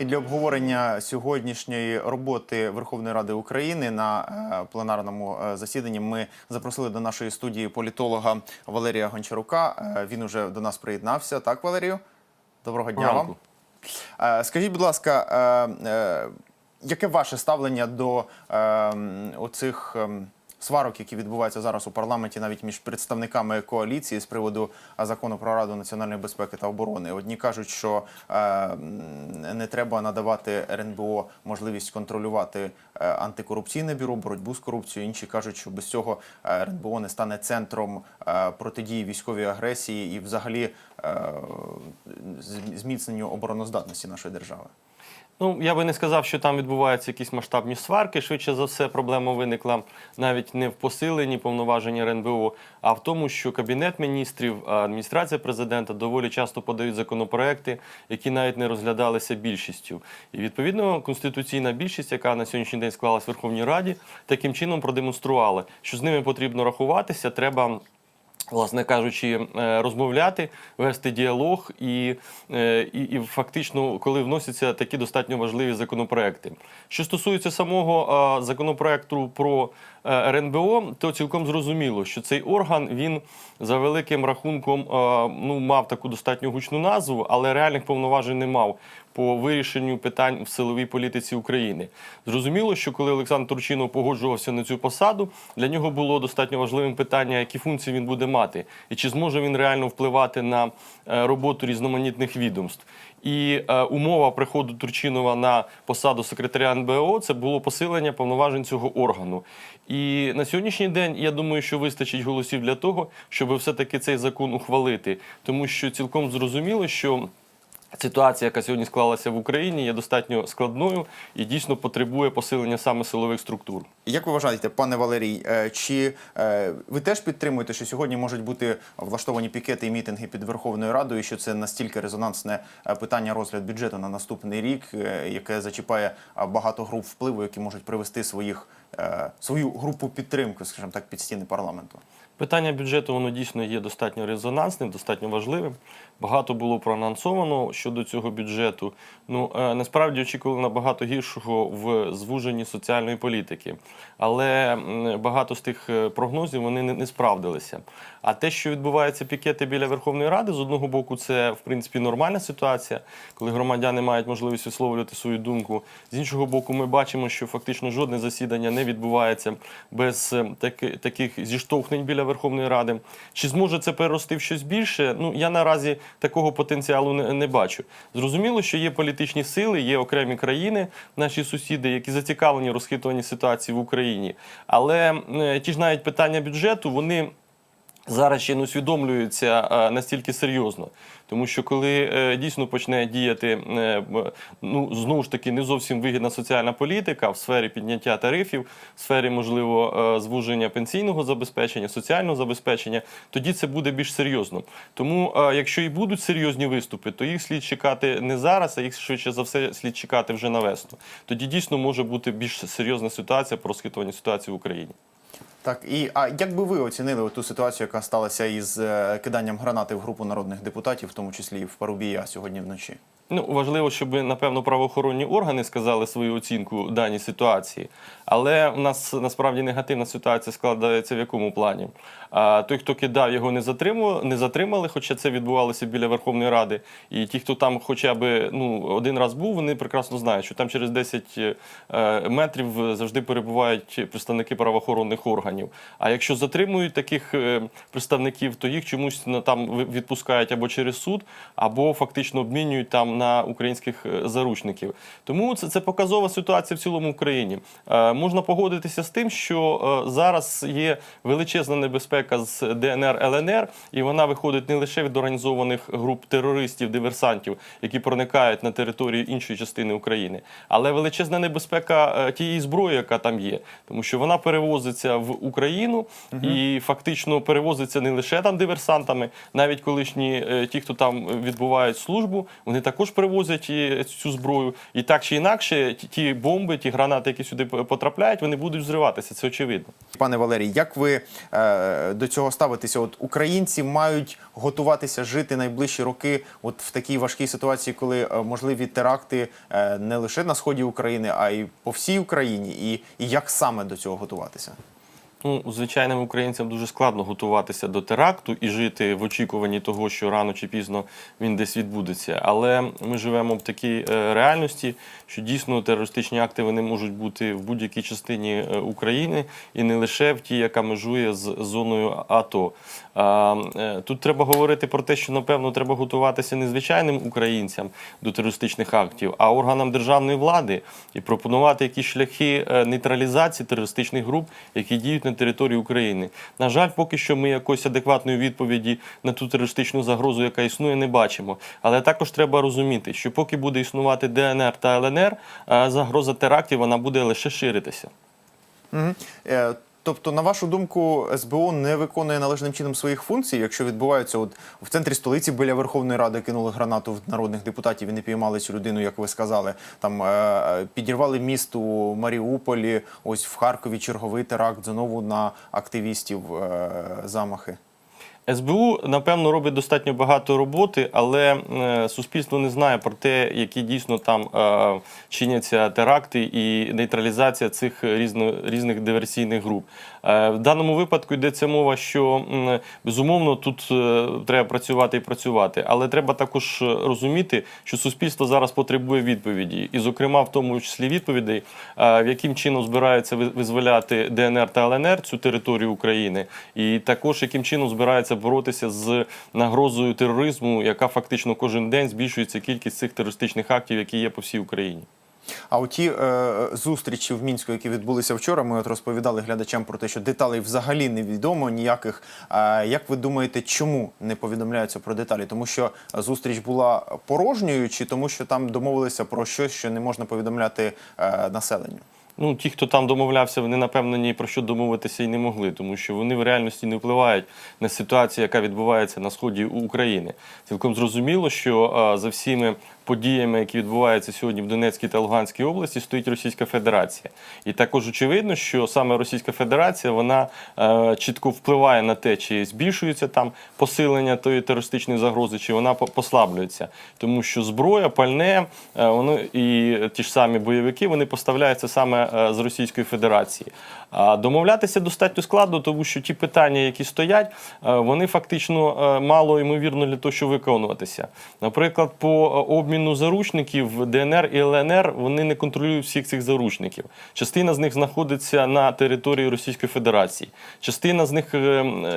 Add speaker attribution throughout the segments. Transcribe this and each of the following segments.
Speaker 1: І для обговорення сьогоднішньої роботи Верховної Ради України на е, пленарному е, засіданні ми запросили до нашої студії політолога Валерія Гончарука. Е, Він уже до нас приєднався. Так, Валерію? Доброго дня
Speaker 2: Ранку.
Speaker 1: вам. Скажіть, будь ласка, яке ваше ставлення до е, оцих ем, сварок, які відбуваються зараз у парламенті, навіть між представниками коаліції з приводу закону про Раду національної безпеки та оборони? Одні кажуть, що е, не треба надавати РНБО можливість контролювати е, антикорупційне бюро, боротьбу з корупцією. Інші кажуть, що без цього е, РНБО не стане центром протидії військовій агресії і, взагалі, зміцненню обороноздатності нашої держави.
Speaker 2: Ну, я би не сказав, що там відбуваються якісь масштабні сварки. Швидше за все, проблема виникла навіть не в посиленні повноважень РНБО, а в тому, що Кабінет міністрів, адміністрація президента доволі часто подають законопроекти, які навіть не розглядалися більшістю. І відповідно конституційна більшість, яка на сьогоднішній день склалась в Верховній Раді, таким чином продемонструвала, що з ними потрібно рахуватися. Треба. Власне кажучи, е, розмовляти, вести діалог і, е, і, і фактично, коли вносяться такі достатньо важливі законопроекти. Що стосується самого законопроекту про е, РНБО, то цілком зрозуміло, що цей орган він за великим рахунком ну, мав таку достатньо гучну назву, але реальних повноважень не мав по вирішенню питань в силовій політиці України. Зрозуміло, що коли Олександр Турчинов погоджувався на цю посаду, для нього було достатньо важливим питання, які функції він буде мати, і чи зможе він реально впливати на е, роботу різноманітних відомств. І е, умова приходу Турчинова на посаду секретаря НБО це було посилення повноважень цього органу. І на сьогоднішній день я думаю, що вистачить голосів для того, щоб все-таки цей закон ухвалити, тому що цілком зрозуміло, що. Ситуація, яка сьогодні склалася в Україні, є достатньо складною і дійсно потребує посилення саме силових структур.
Speaker 1: Як ви вважаєте, пане Валерій, е, чи е, ви теж підтримуєте, що сьогодні можуть бути влаштовані пікети і мітинги під Верховною Радою, що це настільки резонансне е, питання розгляд бюджету на наступний рік, яке зачіпає багато груп впливу, які можуть привести своїх свою групу підтримки, скажімо так, під стіни парламенту?
Speaker 2: Питання бюджету воно дійсно є достатньо резонансним, достатньо важливим. Багато було проанонсовано щодо цього бюджету. Ну е, насправді очікували набагато гіршого в звуженні соціальної політики, але багато з тих е, прогнозів вони не, справдилися. А те, що відбуваються пікети біля Верховної Ради, з одного боку, це в принципі нормальна ситуація, коли громадяни мають можливість висловлювати свою думку. З іншого боку, ми бачимо, що фактично жодне засідання не відбувається без е, таки- таких зіштовхнень біля Верховної Ради. Чи зможе це перерости в щось більше? Ну я наразі такого потенціалу не, не бачу. Зрозуміло, що є політичні сили, є окремі країни, наші сусіди, які зацікавлені розхитуванні ситуації в Україні. Але е, ті ж навіть питання бюджету, вони зараз ще не усвідомлюються е, настільки серйозно. Тому що коли е, дійсно почне діяти е, ну знову ж таки не зовсім вигідна соціальна політика в сфері підняття тарифів, в сфері можливо е, звуження пенсійного забезпечення, соціального забезпечення, тоді це буде більш серйозно. Тому, якщо і будуть серйозні виступи, то їх слід чекати не зараз, а їх швидше за все слід чекати вже на весну. Тоді дійсно може бути більш серйозна ситуація про розхитування ситуації в Україні.
Speaker 1: Так, і а як би ви оцінили ту ситуацію, яка сталася із е, киданням гранати в групу народних депутатів, в тому числі і в Парубія сьогодні вночі?
Speaker 2: Ну, важливо, щоб напевно правоохоронні органи сказали свою оцінку даній ситуації. Але в нас насправді негативна ситуація складається в якому плані? А той, хто кидав, його не затримували, не затримали, хоча це відбувалося біля Верховної Ради. І ті, хто там хоча б ну, один раз був, вони прекрасно знають, що там через 10 е, метрів завжди перебувають представники правоохоронних органів. А якщо затримують таких е, представників, то їх чомусь там відпускають або через суд, або фактично обмінюють там на українських е, заручників. Тому це, це показова ситуація в цілому Україні. Е, можна погодитися з тим, що е, зараз є величезна небезпека з ДНР ЛНР, і вона виходить не лише від організованих груп терористів, диверсантів, які проникають на територію іншої частини України, але величезна небезпека е, тієї зброї, яка там є, тому що вона перевозиться в Україну і фактично перевозиться не лише там диверсантами, навіть колишні е, ті, хто там відбувають службу, вони також також привозять цю зброю. І так чи інакше, ті- бомби, ті гранати, які сюди потрапляють, вони будуть взриватися. Це очевидно.
Speaker 1: Пане Валерій, як ви е, до цього ставитеся? От українці мають готуватися жити найближчі роки, от в такій важкій ситуації, коли е, можливі теракти е, не лише на сході України, а й по всій Україні. І, і як саме до цього готуватися?
Speaker 2: Ну, звичайним українцям дуже складно готуватися до теракту і жити в очікуванні того, що рано чи пізно він десь відбудеться. Але ми живемо в такій е, реальності, що дійсно терористичні акти вони можуть бути в будь-якій частині е, України і не лише в тій, яка межує з зоною АТО. Е, Тут треба говорити про те, що напевно треба готуватися не звичайним українцям до терористичних актів, а органам державної влади і пропонувати якісь шляхи нейтралізації терористичних груп, які діють на території України. На жаль, поки що ми якоїсь адекватної відповіді на ту терористичну загрозу, яка існує, не бачимо. Але також треба розуміти, що поки буде існувати ДНР та ЛНР, е, загроза терактів вона буде лише ширитися.
Speaker 1: Угу. Тобто, на вашу думку, СБУ не виконує належним чином своїх функцій, якщо відбувається, от в центрі столиці біля Верховної Ради кинули гранату в народних депутатів і не піймали цю людину, як ви сказали. Там е, підірвали міст у Маріуполі, ось в Харкові черговий теракт знову на активістів е, замахи.
Speaker 2: СБУ, напевно, робить достатньо багато роботи, але е, суспільство не знає про те, які дійсно там е, чиняться теракти і нейтралізація цих різно, різних диверсійних груп. Е, в даному випадку йдеться мова, що безумовно тут е, треба працювати і працювати, але треба також розуміти, що суспільство зараз потребує відповіді, і, зокрема, в тому числі відповідей, е, в яким чином збираються ви- визволяти ДНР та ЛНР цю територію України, і також яким чином збираються боротися з нагрозою тероризму, яка фактично кожен день збільшується кількість цих терористичних актів, які є по всій Україні.
Speaker 1: А оті е, зустрічі в мінську, які відбулися вчора, ми от розповідали глядачам про те, що деталей взагалі невідомо ніяких. Е, як ви думаєте, чому не повідомляються про деталі? Тому що зустріч була порожньою, чи тому, що там домовилися про щось, що не можна повідомляти е, населенню?
Speaker 2: Ну, ті, хто там домовлявся, вони напевно ні про що домовитися і не могли, тому що вони в реальності не впливають на ситуацію, яка відбувається на сході України. Цілком зрозуміло, що а, за всіми подіями, які відбуваються сьогодні в Донецькій та Луганській області, стоїть Російська Федерація. І також очевидно, що саме Російська Федерація вона е, чітко впливає на те, чи збільшується там посилення тої терористичної загрози, чи вона по- послаблюється. Тому що зброя, пальне, е, воно і ті ж самі бойовики вони поставляються саме е, з Російської Федерації. Домовлятися достатньо складно, тому що ті питання, які стоять, е, вони фактично е, мало ймовірно для того, щоб виконуватися. Наприклад, по е, обміну заручників ДНР і ЛНР вони не контролюють всіх цих заручників. Частина з них знаходиться на території Російської Федерації. Частина з них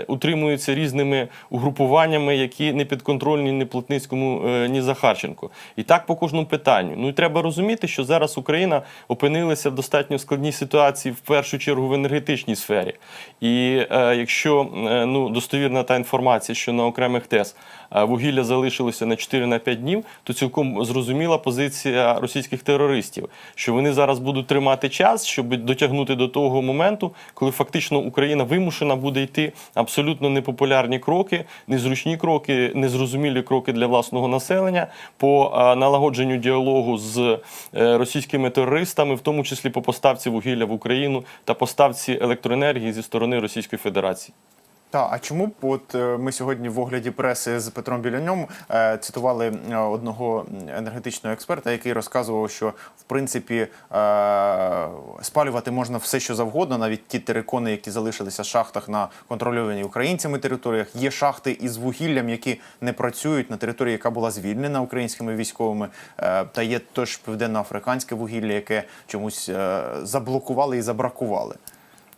Speaker 2: утримується різними угрупуваннями, які не підконтрольні ні Плотницькому, ні Захарченку. І так по кожному питанню. Ну і треба розуміти, що зараз Україна опинилася в достатньо складній ситуації в першу чергу в енергетичній сфері. І е, якщо е, ну, достовірна та інформація, що на окремих ТЕС вугілля залишилося на 4-5 днів, то цілком зрозуміла позиція російських терористів, що вони зараз будуть тримати час, щоб дотягнути до того моменту, коли фактично Україна вимушена буде йти абсолютно непопулярні кроки, незручні кроки, незрозумілі кроки для власного населення по налагодженню діалогу з е, російськими терористами, в тому числі по поставці вугілля в Україну та поставці електроенергії зі сторони Російської Федерації.
Speaker 1: Та а чому б от е, ми сьогодні в огляді преси з Петром Біляньом е, цитували е, одного енергетичного експерта, який розказував, що в принципі спалювати можна все, що завгодно, навіть ті терикони, які залишилися в шахтах на контрольованій українцями територіях. Є шахти із вугіллям, які не працюють на території, яка була звільнена українськими військовими. Та є теж південноафриканське вугілля, яке чомусь заблокували і забракували.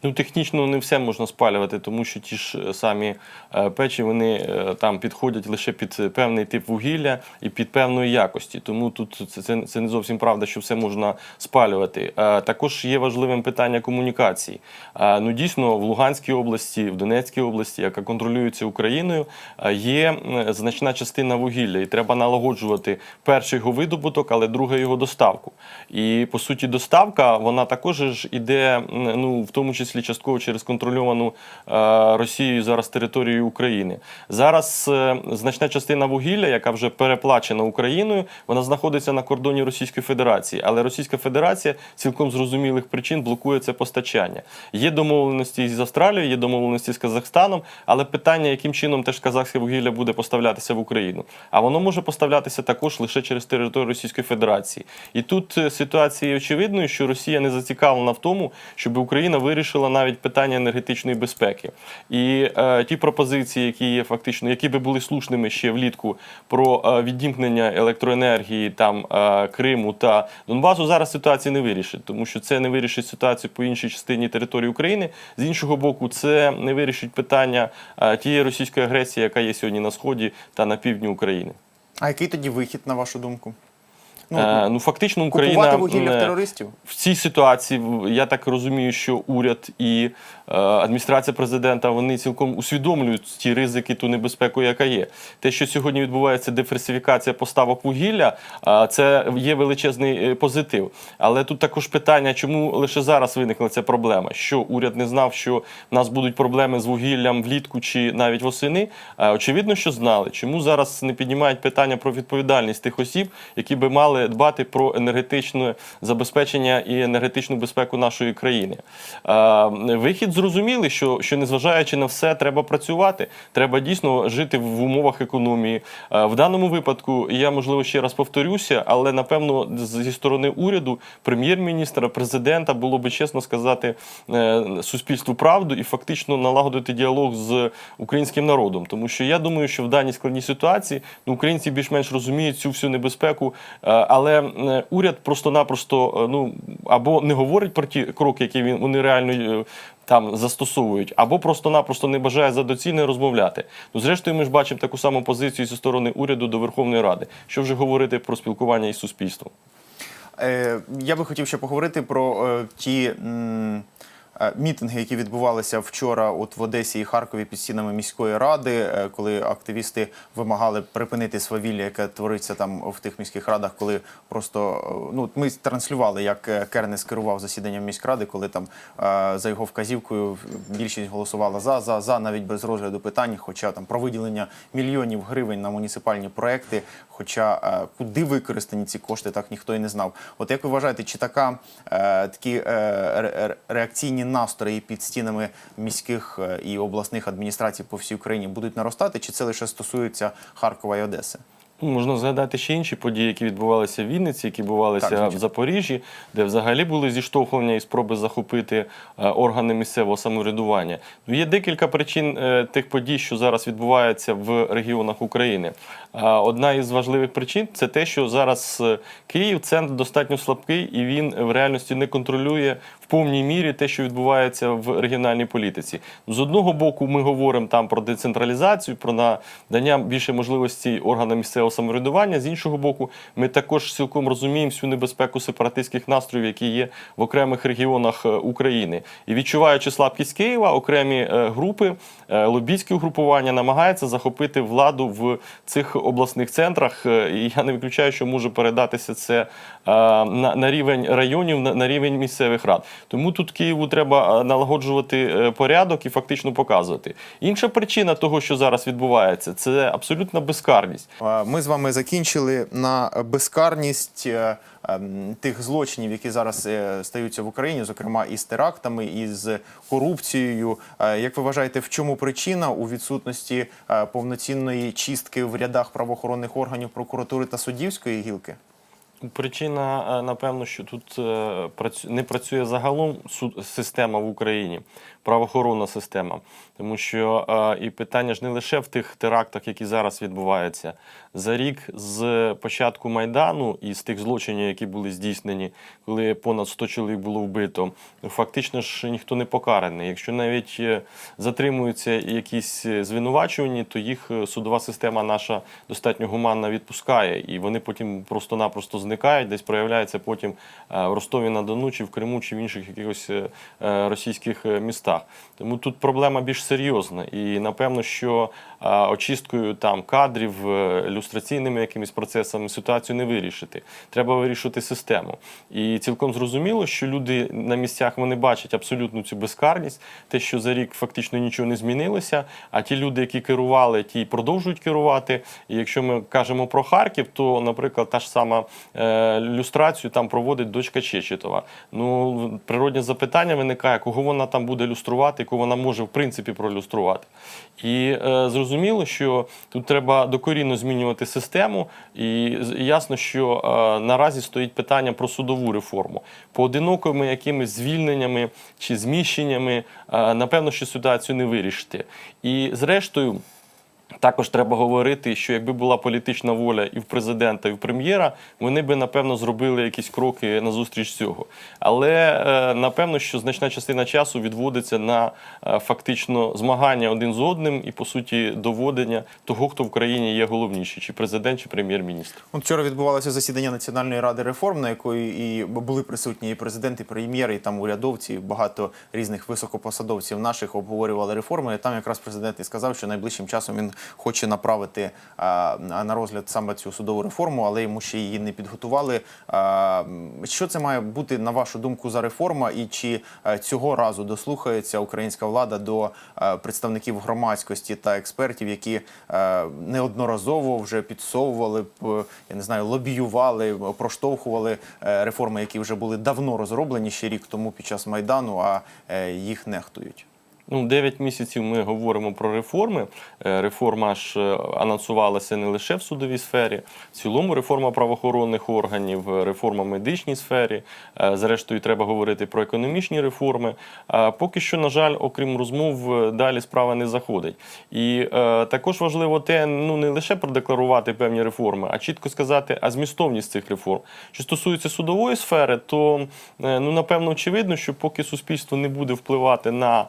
Speaker 2: Ну, технічно не все можна спалювати, тому що ті ж е, самі е, печі вони е, там підходять лише під певний тип вугілля і під певної якості. Тому тут це, це, це не зовсім правда, що все можна спалювати. Також є важливим питання комунікації. Ну дійсно в Луганській області, в Донецькій області, яка контролюється Україною, є значна частина вугілля, і треба налагоджувати перший його видобуток, але друге його доставку. І по суті, доставка вона також іде ну в тому числі числі частково через контрольовану е, Росією зараз територію України. Зараз е, значна частина вугілля, яка вже переплачена Україною, вона знаходиться на кордоні Російської Федерації, але Російська Федерація цілком зрозумілих причин блокує це постачання. Є домовленості з Австралією, є домовленості з Казахстаном, але питання, яким чином теж казахське вугілля буде поставлятися в Україну. А воно може поставлятися також лише через територію Російської Федерації. І тут е, ситуація є очевидною, що Росія не зацікавлена в тому, щоб Україна вирішила навіть питання енергетичної безпеки. І е, ті пропозиції, які є фактично, які би були слушними ще влітку про е, відімкнення електроенергії там е, Криму та Донбасу, зараз ситуації не вирішить, тому що це не вирішить ситуацію по іншій частині території України. З іншого боку, це не вирішить питання е, тієї російської агресії, яка є сьогодні на сході та на півдні України.
Speaker 1: А який тоді вихід, на вашу думку?
Speaker 2: Ну, е, ну фактично Україна
Speaker 1: купувати вугілля в
Speaker 2: е,
Speaker 1: терористів?
Speaker 2: в цій ситуації я так розумію, що уряд і е, адміністрація президента вони цілком усвідомлюють ті ризики, ту небезпеку, яка є. Те, що сьогодні відбувається диверсифікація поставок вугілля, е, це є величезний позитив. Але тут також питання, чому лише зараз виникла ця проблема? Що уряд не знав, що в нас будуть проблеми з вугіллям влітку чи навіть восени? Е, Очевидно, що знали. Чому зараз не піднімають питання про відповідальність тих осіб, які би мали дбати про енергетичне забезпечення і енергетичну безпеку нашої країни? Вихід зрозумілий, що, що незважаючи на все, треба працювати. Треба дійсно жити в умовах економії. В даному випадку я можливо ще раз повторюся, але напевно зі сторони уряду, прем'єр-міністра, президента було би чесно сказати е, суспільству правду і фактично налагодити діалог з українським народом. Тому що я думаю, що в даній складній ситуації ну, українці більш-менш розуміють цю всю небезпеку, е, але е, уряд просто-напросто е, ну або не говорить про ті кроки, які він вони реально. е, Там застосовують, або просто-напросто не бажає за доцільне розмовляти. Ну, зрештою, ми ж бачимо таку саму позицію зі сторони уряду до Верховної Ради. Що вже говорити про спілкування із суспільством?
Speaker 1: Я би хотів ще поговорити про ті мітинги, які відбувалися вчора от в Одесі і Харкові під стінами міської ради, е, коли активісти вимагали припинити свавілля, яке твориться там в тих міських радах, коли просто е, ну ми транслювали, як е, Кернес керував засіданням міськради, коли там е, за його вказівкою більшість голосувала за, за, за, навіть без розгляду питань, хоча там про виділення мільйонів гривень на муніципальні проекти. Хоча е, куди використані ці кошти, так ніхто і не знав. От як ви вважаєте, чи така е, такі е, настрої під стінами міських е, і обласних адміністрацій по всій Україні будуть наростати, чи це лише стосується Харкова і Одеси?
Speaker 2: Ну, Можна згадати ще інші події, які відбувалися в Вінниці, які відбувалися
Speaker 1: Так,
Speaker 2: в Запоріжжі, де взагалі були зіштовхування і спроби захопити е, органи місцевого самоврядування. Ну, є декілька причин е, тих подій, що зараз відбуваються в регіонах України. Одна із важливих причин це те, що зараз Київ центр достатньо слабкий, і він в реальності не контролює в повній мірі те, що відбувається в регіональній політиці. З одного боку, ми говоримо там про децентралізацію, про надання більше можливостей органам місцевого самоврядування. З іншого боку, ми також цілком розуміємо всю небезпеку сепаратистських настроїв, які є в окремих регіонах е, України. І відчуваючи слабкість Києва, окремі е, групи, е, лобійські угрупування намагаються захопити владу в цих обласних центрах. І я не виключаю, що може передатися це на, рівень районів, на рівень місцевих рад. Тому тут Києву треба е, налагоджувати е, порядок і фактично показувати. Інша причина того, що зараз відбувається, це абсолютна безкарність.
Speaker 1: Ми з вами закінчили на безкарність е, ем, тих злочинів, які зараз стаються в Україні, зокрема із терактами, із корупцією. Як ви вважаєте, в чому причина у відсутності повноцінної чистки в рядах правоохоронних органів прокуратури та суддівської гілки?
Speaker 2: Причина, е, напевно, що тут е, не працює загалом система в Україні, правоохоронна система. Тому що е, і питання ж не лише в тих терактах, які зараз відбуваються. За рік з початку Майдану і з тих злочинів, які були здійснені, коли понад 100 чоловік було вбито, фактично ж ніхто не покараний. Якщо навіть е, затримуються якісь е, звинувачувані, то їх е, судова система наша достатньо гуманно відпускає, і вони потім просто-напросто зникають, десь проявляються потім в Ростові на Дону, чи в Криму, чи в інших якихось російських е, містах. Тому тут проблема більш серйозна. І напевно, що очисткою там кадрів, е, люстраційними якимись процесами ситуацію не вирішити. Треба вирішувати систему. І цілком зрозуміло, що люди на місцях вони бачать абсолютну цю безкарність, те, що за рік фактично нічого не змінилося. А ті люди, які керували, ті продовжують керувати. І якщо ми кажемо про Харків, то, наприклад, та ж сама е, люстрацію там проводить дочка Чечетова. Ну, природне запитання виникає, кого вона там буде люструвати, кого вона може в принципі пролюструвати. І е, зрозуміло, що тут треба докорінно змінювати систему, і ясно, що е, наразі стоїть питання про судову реформу. Поодинокими якимись звільненнями чи зміщеннями, е, напевно, що ситуацію не вирішити. І зрештою. Також треба говорити, що якби була політична воля і в президента, і в прем'єра, вони би напевно зробили якісь кроки назустріч цього. Але е, напевно, що значна частина часу відводиться на е, фактично змагання один з одним і по суті доводення того, хто в країні є головніший, чи президент, чи прем'єр-міністр.
Speaker 1: Вчора відбувалося засідання Національної ради реформ, на якої і були присутні і президент, і прем'єр, і там урядовці, і багато різних високопосадовців наших обговорювали реформи. І там якраз президент і сказав, що найближчим часом він хоче направити на розгляд саме цю судову реформу, але йому ще її не підготували. Що це має бути на вашу думку за реформа, і чи е, цього разу дослухається українська влада до е, представників громадськості та експертів, які е, неодноразово вже підсовували, я не знаю, лобіювали, проштовхували е, реформи, які вже були давно розроблені ще рік тому під час майдану, а е, їх нехтують.
Speaker 2: Ну, 9 місяців ми говоримо про реформи. Е, Реформа ж е, анонсувалася не лише в судовій сфері, в цілому реформа правоохоронних органів, е, реформа в медичній сфері. Зрештою, треба говорити про економічні реформи. А Поки що, на жаль, окрім розмов, далі справа не заходить. І також важливо те, ну не лише продекларувати певні реформи, а чітко сказати, а змістовність цих реформ. Що стосується судової сфери, то ну напевно очевидно, що поки суспільство не буде впливати на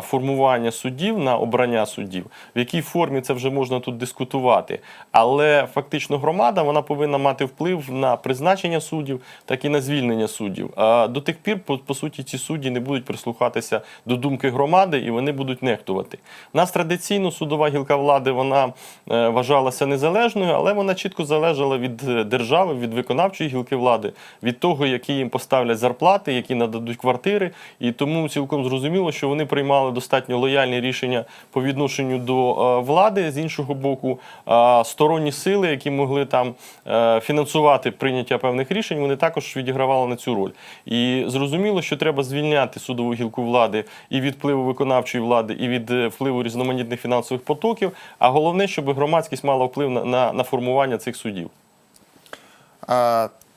Speaker 2: формування суддів, на обрання суддів, в якій формі це вже можна тут дискутувати. Але фактично громада вона повинна мати вплив на призначення суддів, так і на звільнення суддів. А до тих пір, по, по суті, ці судді не будуть прислухатися до думки громади і вони будуть нехтувати. У нас традиційно судова гілка влади вона е, вважалася незалежною, але вона чітко залежала від е, держави, від виконавчої гілки влади, від того, які їм поставлять зарплати, які нададуть квартири. І тому цілком зрозуміло, що вони приймали достатньо лояльні рішення по відношенню до е, влади. З іншого боку, е, сторонні сили, які могли там е, фінансувати прийняття певних рішень, вони також відігравали на цю роль. І зрозуміло, що треба звільняти судову гілку влади і від впливу виконавчої влади, і від впливу різноманітних фінансових потоків. А головне, щоб громадськість мала вплив на, на, на формування цих судів.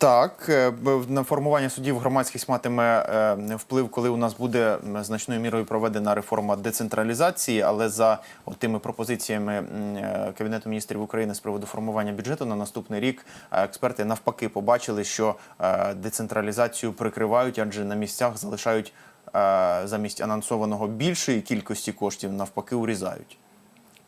Speaker 1: Так, е, на формування судів громадськість матиме е, вплив, коли у нас буде значною мірою проведена реформа децентралізації, але за тими пропозиціями е, Кабінету міністрів України з приводу формування бюджету на наступний рік експерти навпаки побачили, що децентралізацію прикривають, адже на місцях залишають замість анонсованого більшої кількості коштів, навпаки, урізають.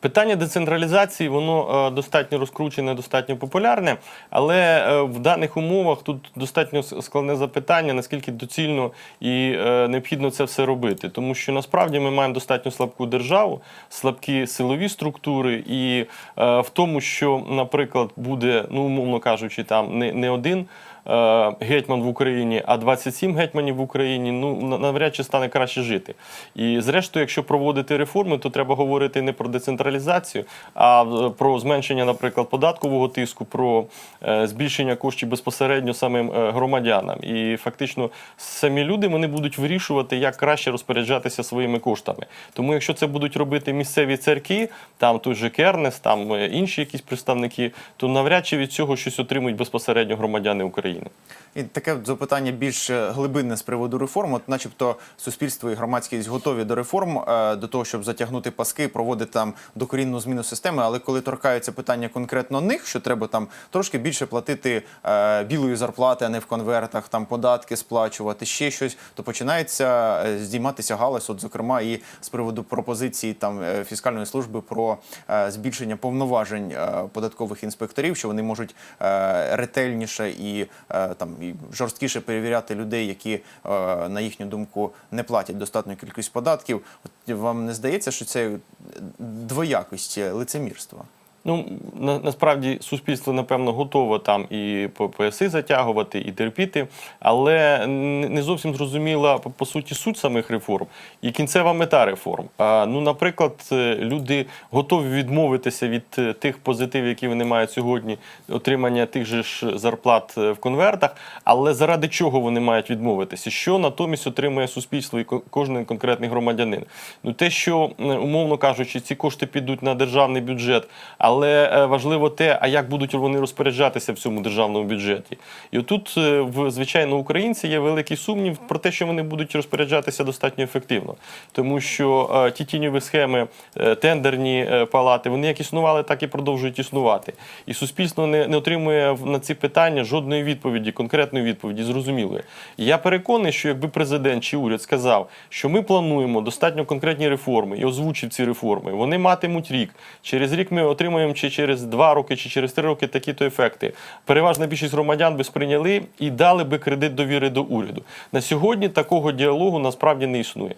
Speaker 2: Питання децентралізації воно е, достатньо розкручене, достатньо популярне, але е, в даних умовах тут достатньо складне запитання, наскільки доцільно і е, необхідно це все робити. Тому що насправді ми маємо достатньо слабку державу, слабкі силові структури, і в тому, що, наприклад, буде, ну умовно кажучи, там не, не один. Е, Гетьман в Україні, а 27 гетьманів в Україні, ну на- навряд чи стане краще жити. І зрештою, якщо проводити реформи, то треба говорити не про децентралізацію, а е, про зменшення, наприклад, податкового тиску, про е, збільшення коштів безпосередньо самим громадянам. І фактично самі люди вони будуть вирішувати, як краще розпоряджатися своїми коштами. Тому, якщо це будуть робити місцеві церкви, там той же Кернес, там інші якісь представники, то навряд чи від цього щось отримують безпосередньо громадяни України.
Speaker 1: І таке запитання більш е, глибинне з приводу реформ. От, начебто, суспільство і громадськість готові до реформ, е, до того, щоб затягнути паски, проводити там докорінну зміну системи. Але коли торкаються питання конкретно них, що треба там трошки більше платити е, білої зарплати, а не в конвертах, там податки сплачувати, ще щось, то починається здійматися галас. От, зокрема, і з приводу пропозиції там фіскальної служби про збільшення повноважень податкових інспекторів, що вони можуть ретельніше і там і жорсткіше перевіряти людей, які е, на їхню думку не платять достатню кількість податків. От вам не здається, що це двоякість е, лицемірства?
Speaker 2: Ну на, насправді суспільство напевно готово там і по пояси затягувати, і терпіти, але не зовсім зрозуміла по, суті суть самих реформ і кінцева мета реформ. А, ну, наприклад, е, люди готові відмовитися від е, тих позитивів, які вони мають сьогодні, отримання тих же ж зарплат е, в конвертах. Але заради чого вони мають відмовитися? Що натомість отримує суспільство і ко- кожен конкретний громадянин? Ну те, що умовно кажучи, ці кошти підуть на державний бюджет, але е, важливо те, а як будуть вони розпоряджатися в цьому державному бюджеті. І отут, е, звичайно, українці є великий сумнів про те, що вони будуть розпоряджатися достатньо ефективно, тому що е, ті тіньові схеми, тендерні палати, вони як існували, так і продовжують існувати. І суспільство не, не отримує на ці питання жодної відповіді, конкретної відповіді, зрозумілої. І я переконаний, що якби президент чи уряд сказав, що ми плануємо достатньо конкретні реформи і озвучив ці реформи, вони матимуть рік. Через рік ми отримаємо чи через два роки, чи через три роки такі-то ефекти. Переважна більшість громадян би сприйняли і дали би кредит довіри до уряду. На сьогодні такого діалогу насправді не існує.